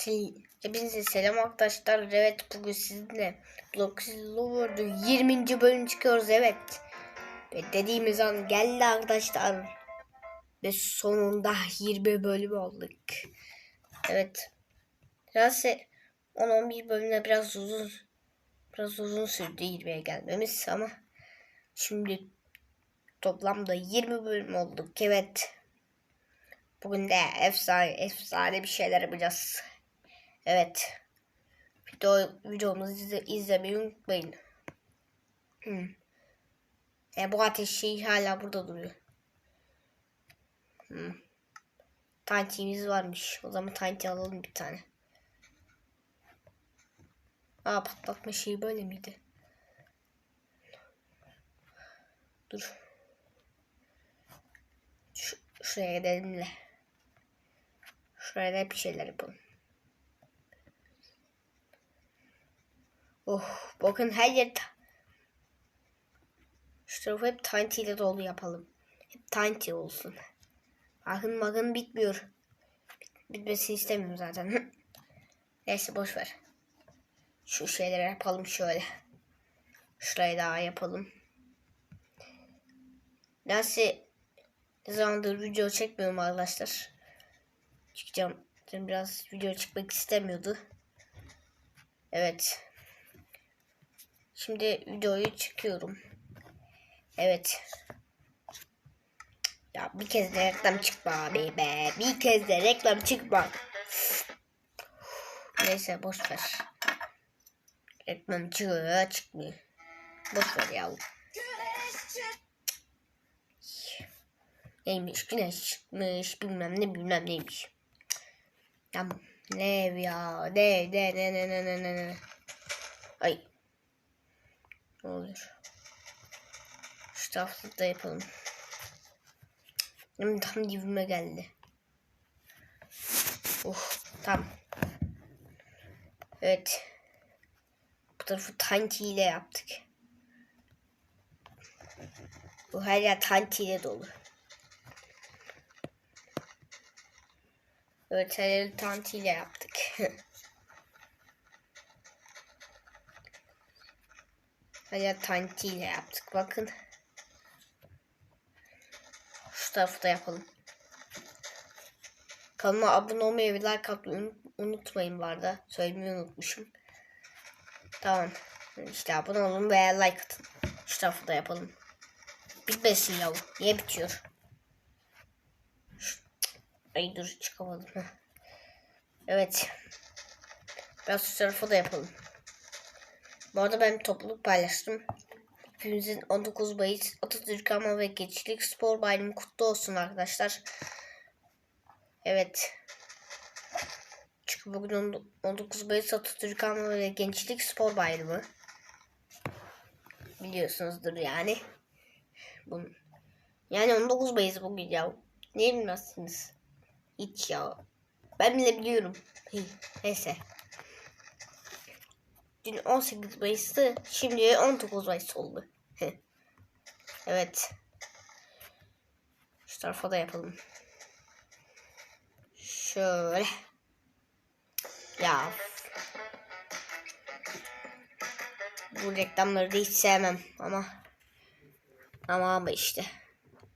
Sil- Hepinize selam arkadaşlar. Evet bugün sizinle Block Lower'da 20. bölüm çıkıyoruz evet. Ve dediğimiz an geldi arkadaşlar. Ve sonunda 20 bölüm olduk. Evet. Biraz 10-11 bölümde biraz uzun biraz uzun sürdü 20'ye gelmemiz ama şimdi toplamda 20 bölüm olduk. Evet. Bugün de efsane efsane bir şeyler yapacağız. Evet. Video, videomuzu izle, izlemeyi unutmayın. Hmm. E, bu ateş şeyi hala burada duruyor. Hmm. Tantiğimiz varmış. O zaman tanti alalım bir tane. Aa patlatma şeyi böyle miydi? Dur. Şu, şuraya gidelim de. Şuraya da bir şeyler yapalım. Oh bakın her yer şu hep Tiny ile dolu yapalım. Hep Tiny olsun. Bakın bakın bitmiyor. Bit- bitmesini istemiyorum zaten. Neyse boş ver. Şu şeyleri yapalım şöyle. Şurayı daha yapalım. Nasıl ne zamandır video çekmiyorum arkadaşlar. Çıkacağım. Dün biraz video çekmek istemiyordu. Evet. Şimdi videoyu çıkıyorum. Evet. Ya bir kez de reklam çıkma abi be. Bir kez de reklam çıkma. Neyse boş ver. Reklam çıkıyor çıkmıyor. Boş ver ya. Neymiş güneş çıkmış bilmem ne bilmem neymiş. Tamam. Ne ya ne ne ne ne ne ne ne. Ay ne olur. Şu tarafta da yapalım. Benim tam dibime geldi. Oh tam. Evet. Bu tarafı tanti ile yaptık. Bu her yer tanti ile dolu. Evet her yeri tanti ile yaptık. yer tanti yaptık. Bakın. Şu tarafı da yapalım. Kanalıma abone olmayı ve like atmayı unut- unutmayın bu arada. Söylemeyi unutmuşum. Tamam. İşte abone olun veya like atın. Şu tarafı da yapalım. Bitmesin ya. Niye bitiyor? Ay dur çıkamadım. Evet. Biraz şu tarafı da yapalım. Bu arada ben topluluk paylaştım. Hepimizin 19 Mayıs Atatürk Ama ve Gençlik Spor Bayramı kutlu olsun arkadaşlar. Evet. Çünkü bugün on- 19 Mayıs Atatürk Ama ve Gençlik Spor Bayramı. Biliyorsunuzdur yani. Bunun. Yani 19 Mayıs bugün ya. Niye bilmezsiniz? Hiç ya. Ben bile biliyorum. Neyse. Dün 18 Mayıs'tı. Şimdi 19 Mayıs oldu. evet. Şu tarafa da yapalım. Şöyle. Ya. Bu reklamları da hiç sevmem ama ama ama işte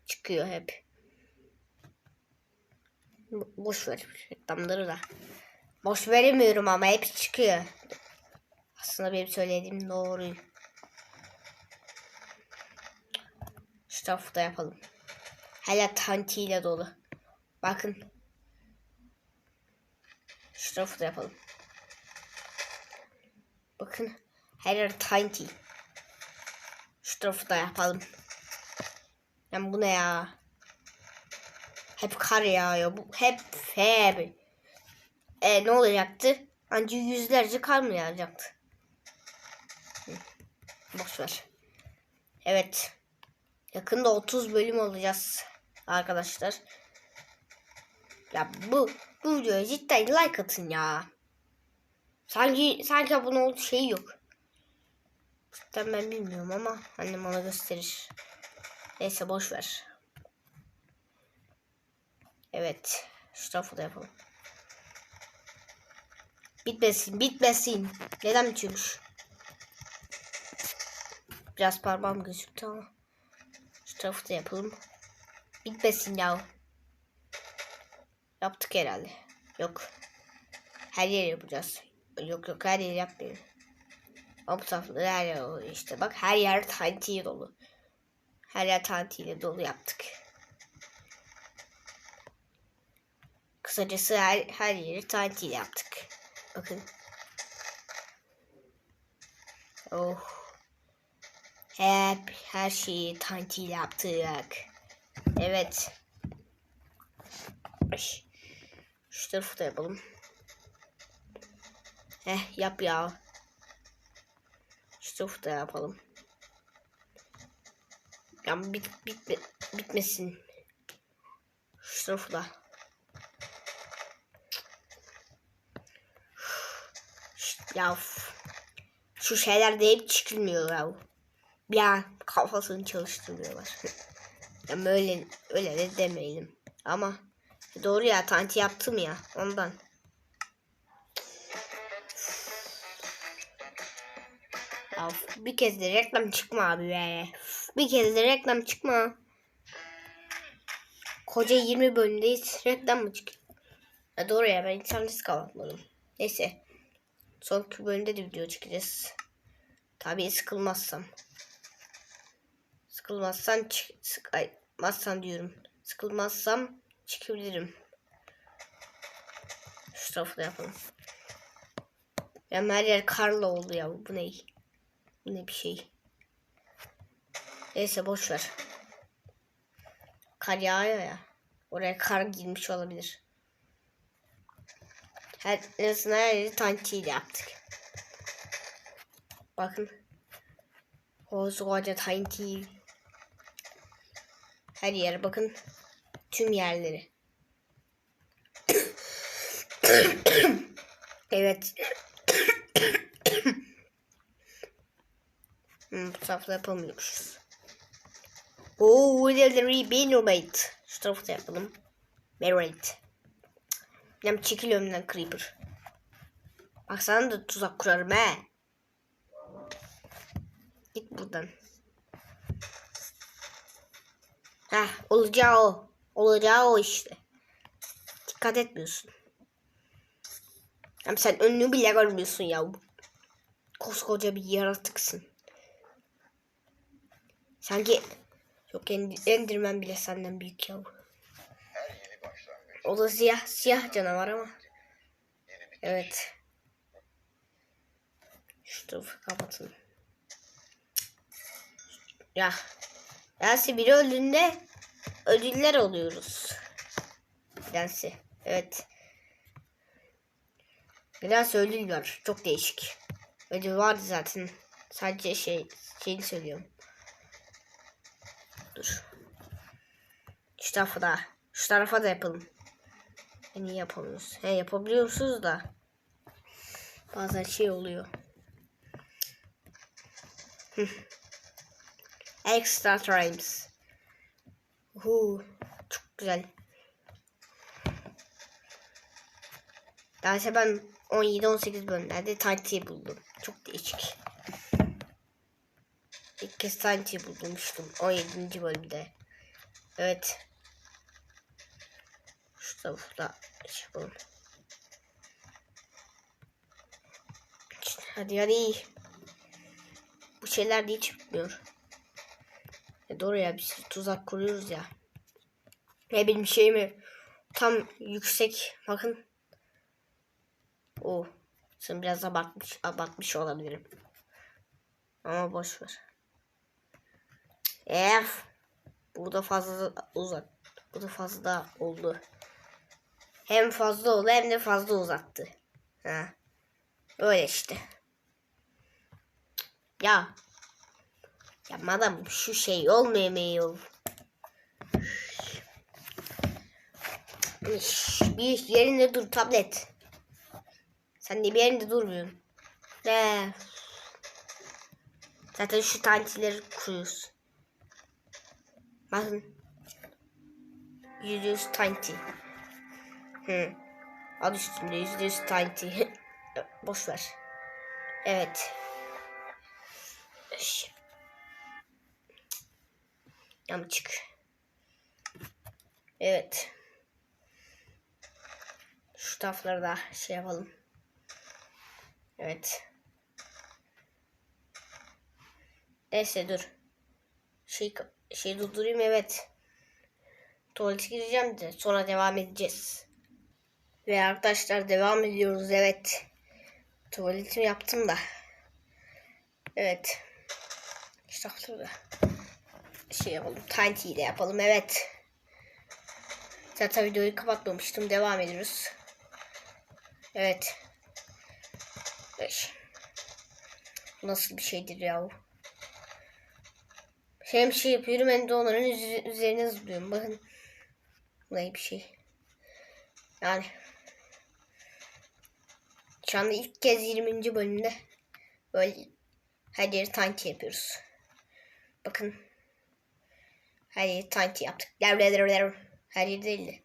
çıkıyor hep. Bo- Boş ver reklamları da. Boş veremiyorum ama hep çıkıyor. Aslında benim söylediğim doğru. Şu da yapalım. Hala tantiyle dolu. Bakın. Şu da yapalım. Bakın. Her yer tanti. Şu da yapalım. Yani bu ne ya? Hep kar yağıyor. Bu hep hep. E ne olacaktı? Anca yüzlerce kar mı yağacaktı? Boş ver. Evet. Yakında 30 bölüm olacağız arkadaşlar. Ya bu bu videoya cidden like atın ya. Sanki sanki abone ol şey yok. Cidden ben bilmiyorum ama annem ona gösterir. Neyse boş ver. Evet. Şu tarafı da yapalım. Bitmesin, bitmesin. Neden bitiyormuş? Biraz parmağım gözüktü ama. Şu tarafı da yapalım. Bitmesin ya. Yaptık herhalde. Yok. Her yeri yapacağız. Yok yok her yeri yapmayalım. Ama bu tarafta her yer oluyor işte. Bak her yer tantiye dolu. Her yer tantiyle dolu yaptık. Kısacası her, her yeri tantiyle yaptık. Bakın. Oh. Hep her şeyi tantiyle yaptık. Evet. Şu tarafı da yapalım. Heh yap ya. Şu tarafı da yapalım. Ya bit, bitme, bitmesin. Şu tarafı da. Ya şu şeyler de hep çıkılmıyor ya. An kafasını çalıştırmıyorlar. ya öyle, öyle de demeyelim. Ama doğru ya tanti yaptım ya ondan. Ya bir kez de reklam çıkma abi be. Bir kez de reklam çıkma. Koca 20 bölümdeyiz. Reklam mı çıkıyor? Ya doğru ya ben internet kapatmadım. Neyse. Sonraki bölümde de video çekeceğiz. Tabii sıkılmazsam. Sıkılmazsan çık sıkılmazsan diyorum. Sıkılmazsam çıkabilirim. Şu tarafı da yapalım. Ya her yer karla oldu ya. Bu ne? Bu ne bir şey. Neyse boş ver. Kar yağıyor ya. Oraya kar girmiş olabilir. Her, en azından her yeri tantiyle yaptık. Bakın. Koskoca tanti. Her yer bakın. Tüm yerleri. evet. hmm, bu tarafta yapamıyormuşuz. Oo, Legendary Benormate. Şu tarafı da yapalım. Merit. Benim çekil önümden Creeper. Bak sana da tuzak kurarım he. Git buradan. Heh olacağı o. Olacağı o işte. Dikkat etmiyorsun. Hem sen önünü bile görmüyorsun ya. Koskoca bir yaratıksın. Sanki yok Enderman bile senden büyük ya. O da siyah siyah canavar ama. Evet. Şu tarafı kapatın. Ya. Yansi biri öldüğünde ödüller oluyoruz. Yansi. Evet. Biraz ödül var. Çok değişik. Ödül vardı zaten. Sadece şey şeyini söylüyorum. Dur. Şu tarafa da. Şu tarafa da yapalım. İyi yapamıyoruz. He yapabiliyorsunuz da. Bazen şey oluyor. Extra times. Uhu, çok güzel. Daha ise ben 17-18 bölümlerde taktiği buldum. Çok değişik. İlk kez taktiği bulmuştum 17. bölümde. Evet. Şu tarafta şey yapalım. Hadi hadi. Bu şeyler de hiç bitmiyor. E doğru ya biz tuzak kuruyoruz ya. Ne benim şeyimi tam yüksek bakın. O sen biraz abartmış, abartmış olabilirim. Ama boş ver. Eğer bu da fazla uzak. Bu da fazla oldu. Hem fazla oldu hem de fazla uzattı. Ha. Öyle işte. Ya. Ya madem şu şey olmuyor. Bir yerinde dur tablet. Sen de bir yerinde durmuyorsun. Ne? Zaten şu tantileri kuruyoruz. Bakın. Yüzde yüz tanti. Hı. Adı üstünde yüzde yüz tanti. Boş ver. Evet. Eş. Yamçık. Evet. Şu tarafları da şey yapalım. Evet. Neyse dur. Şey, şey durdurayım evet. Tuvalete gireceğim de sonra devam edeceğiz. Ve arkadaşlar devam ediyoruz evet. Tuvaletimi yaptım da. Evet. İşte da şey yapalım. Tiny ile yapalım evet. Zaten videoyu kapatmamıştım. Devam ediyoruz. Evet. Beş. Nasıl bir şeydir ya bu? Hem şey yapıyorum hem de onların üz- üzerine zıplıyorum. Bakın. Bu da iyi bir şey. Yani. Şu anda ilk kez 20. bölümde böyle her yeri tanki yapıyoruz. Bakın. Her yeri tanki yaptık. Her yeri değil de.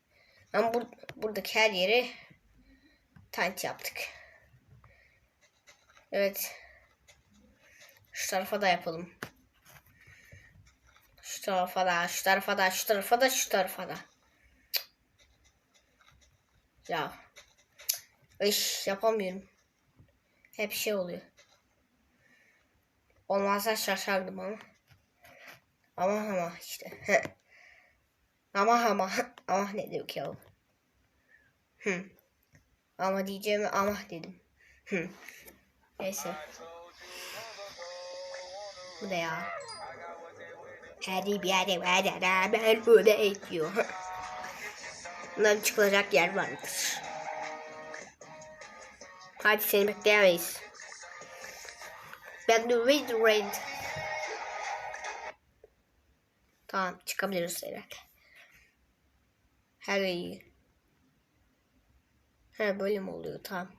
Ama bur buradaki her yeri tanki yaptık. Evet. Şu tarafa da yapalım. Şu tarafa da, şu tarafa da, şu tarafa da, şu tarafa da. Ya. Iş yapamıyorum. Hep şey oluyor. Olmazsa şaşardım ama. Ama ama işte. ama ama ama ne demek ya? Hı. Ama diyeceğimi ama dedim. Hı. Neyse. Bu da ya. Her bir yerde var ben böyle ediyor. Bunların çıkılacak yer vardır. Hadi seni bekleyemeyiz. Ben de read read. Tamam çıkabiliriz herhalde. Her iyi. Her bölüm oluyor tamam.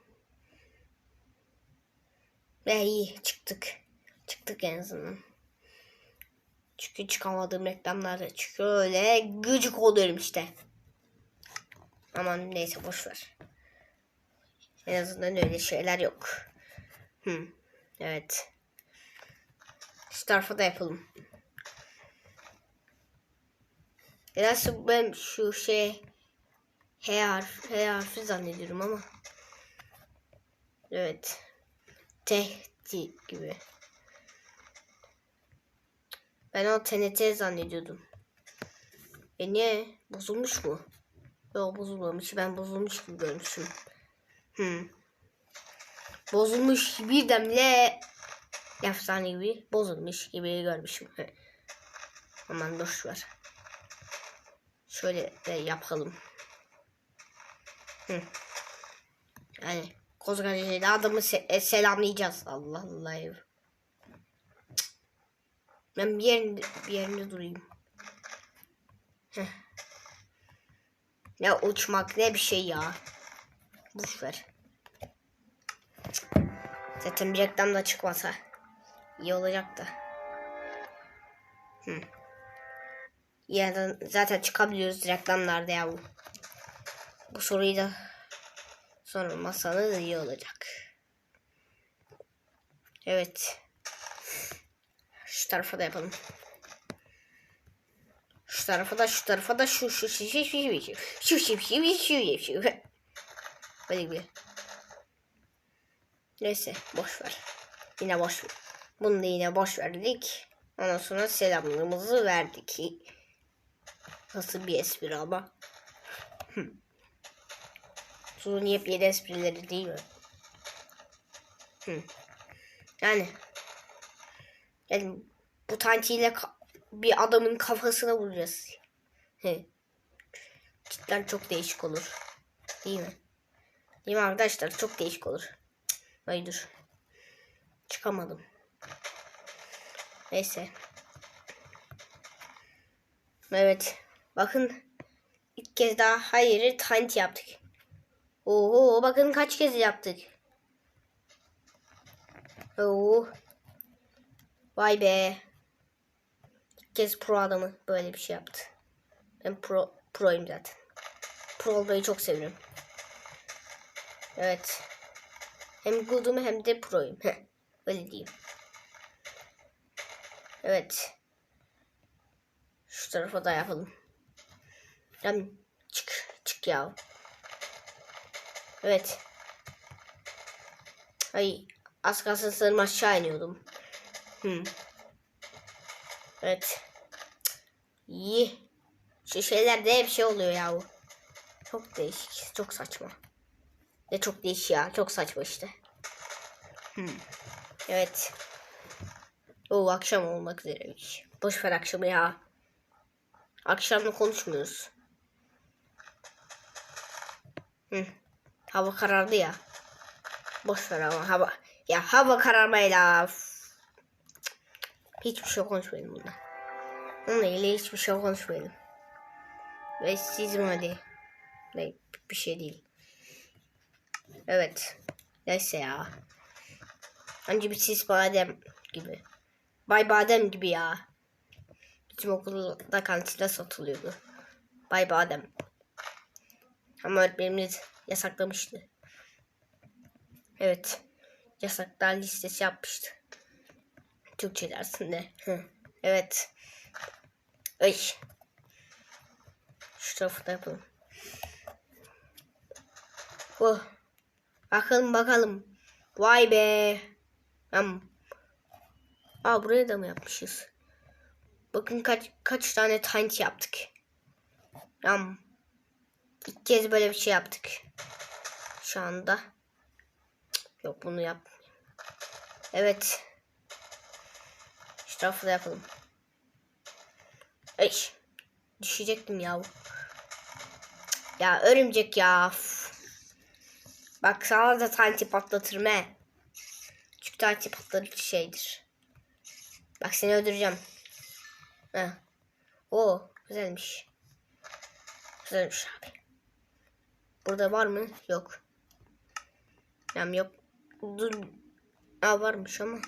Ve iyi çıktık. Çıktık en azından. Çünkü çıkamadığım reklamlarda çıkıyor öyle gıcık oluyorum işte. Aman neyse boş ver. En azından öyle şeyler yok. Hı. Evet. Şu tarafa da yapalım. Nedense ben şu şey H harfi, H harfi zannediyorum ama. Evet. Tehdit gibi. Ben o TNT zannediyordum. E niye? Bozulmuş mu? Yok bozulmamış. Ben bozulmuş gibi görmüşüm. Hmm. Bozulmuş birdenbire efsane gibi bozulmuş gibi görmüşüm. Aman boş ver. Şöyle de yapalım. Hı. Yani koskoca adamı se e, selamlayacağız. Allah Allah. Ben bir yerinde, bir yerinde durayım. Heh. Ne uçmak ne bir şey ya. Boş ver. Zaten bir reklam da çıkmasa iyi olacak da. Hı. Ya zaten çıkabiliyoruz reklamlarda ya bu. Soruyu da sormasanız iyi olacak. Evet. Şu tarafa da yapalım. Şu tarafa da şu tarafa da şu şu şu şu şu şu şu şu şu şu şu Böyle gibi. Neyse boş ver. Yine boş ver. Bunu da yine boş verdik. Ondan sonra selamlarımızı verdik. Nasıl bir espri ama. Sunun yepyeni esprileri değil mi? Hı. Yani yani bu tantiyle bir adamın kafasına vuracağız. He. Cidden çok değişik olur. Değil mi? Değil mi arkadaşlar? Çok değişik olur. Ay dur. Çıkamadım. Neyse. Evet. Bakın. ilk kez daha hayırı tanti yaptık. Oho bakın kaç kez yaptık. Oo. Vay be. İlk kez pro adamı böyle bir şey yaptı. Ben pro proyum zaten. Pro olmayı çok seviyorum. Evet. Hem good'um hem de pro'yum. Heh, Öyle diyeyim. Evet. Şu tarafa da yapalım. Tamam. Çık. Çık ya. Evet. Ay az kalsın sırım aşağı iniyordum. Hmm. Evet. İyi. Şu şeylerde hep şey oluyor ya. Çok değişik. Çok saçma. Ne çok değişik ya. Çok saçma işte. Hmm. Evet. O akşam olmak üzereymiş. Boş ver akşamı ya. Akşamda konuşmuyoruz. Hı. Hava karardı ya. Boş ver ama hava. Ya hava kararmayla. Hiçbir şey konuşmayalım bundan. Onunla ilgili hiçbir şey konuşmayalım. Ve sizin hadi. Bir şey değil. Evet. Neyse ya. Önce bir sis badem gibi. Bay badem gibi ya. Bizim okulda kantinde satılıyordu. Bay badem. Ama öğretmenimiz yasaklamıştı. Evet. Yasaklar listesi yapmıştı. Türkçe dersinde. Hı. Evet. Ay. Şu tarafı da yapalım. Oh. Bakalım bakalım. Vay be. Tamam. Aa buraya da mı yapmışız? Bakın kaç kaç tane tiny yaptık. Tamam. İlk kez böyle bir şey yaptık. Şu anda. Yok bunu yap. Evet. Şu da yapalım. Ay. Düşecektim ya. Ya örümcek ya. Bak sana da tanti patlatırım he. Çünkü tanti patlatıcı şeydir. Bak seni öldüreceğim. Heh. Oo güzelmiş. Güzelmiş abi. Burada var mı? Yok. Yani yok. Dur. Aa varmış ama.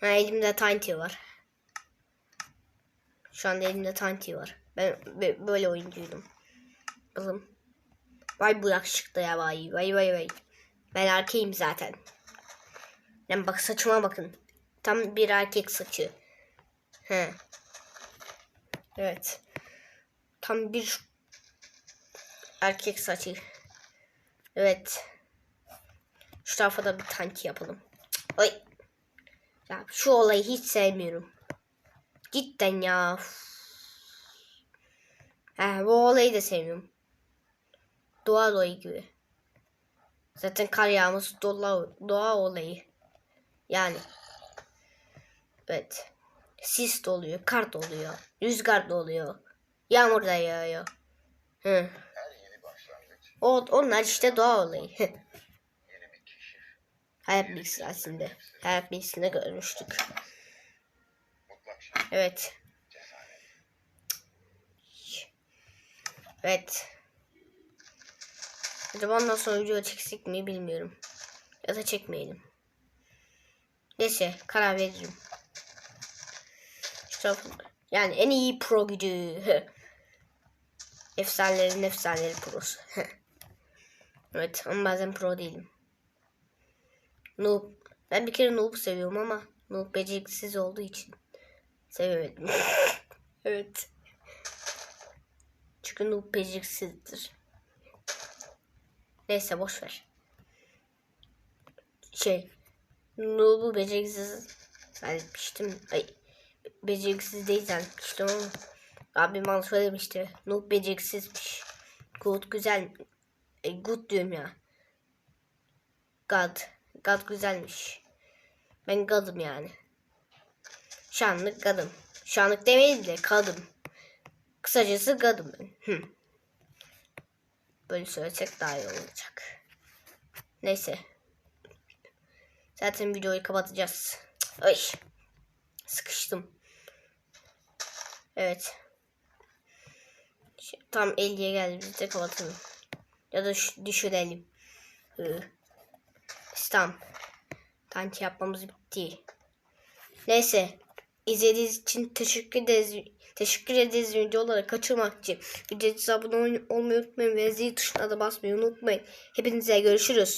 Ha elimde Tiny var. Şu anda elimde Tiny var. Ben be- böyle oyuncuydum. Kızım. Vay bu yakışıklı ya vay vay vay vay. Ben erkeğim zaten. Lan bak saçıma bakın. Tam bir erkek saçı. He. Evet. Tam bir erkek saçı. Evet. Şu tarafa da bir tanki yapalım. Ay. Ya şu olayı hiç sevmiyorum. Cidden ya. He, bu olayı da sevmiyorum. Doğa olayı gibi. Zaten kar yağması doğa, doğa olayı. Yani. Evet. Sis de oluyor, kar da oluyor, rüzgar da oluyor, yağmur da yağıyor. Hı. O, onlar işte doğa olayı. Hayat bilgisi aslında. Hayat bilgisinde görmüştük. Evet. Evet. Acaba ondan sonra video çeksek mi bilmiyorum. Ya da çekmeyelim. Neyse karar veririm. Tarafı- Yani en iyi pro gücü. Efsanelerin efsaneleri prosu. evet ama bazen pro değilim. Noob. Ben bir kere Noob'u seviyorum ama Noob beceriksiz olduğu için sevemedim. evet. Çünkü Noob beceriksizdir. Neyse boş ver. Şey Noob'u beceriksiz zannetmiştim. Ay beceriksiz değil zannetmiştim ama abim bana söylemişti. Noob beceriksizmiş. Good güzel. E, good diyorum ya. God. God güzelmiş. Ben God'um yani. Şanlık God'um. Şanlık demeyelim de kadın. Kısacası God'um ben. Hı. Böyle söylesek daha iyi olacak. Neyse. Zaten videoyu kapatacağız. Ay. Sıkıştım. Evet. Şu- Tam 50'ye geldi. Biz de kapatalım. Ya da düşürelim. Hı. Tamam. Tanti yapmamız bitti. Neyse. İzlediğiniz için teşekkür ederiz. Teşekkür ederiz videoları kaçırmak için. Ücretsiz abone ol- olmayı unutmayın ve zil tuşuna da basmayı unutmayın. Hepinize görüşürüz.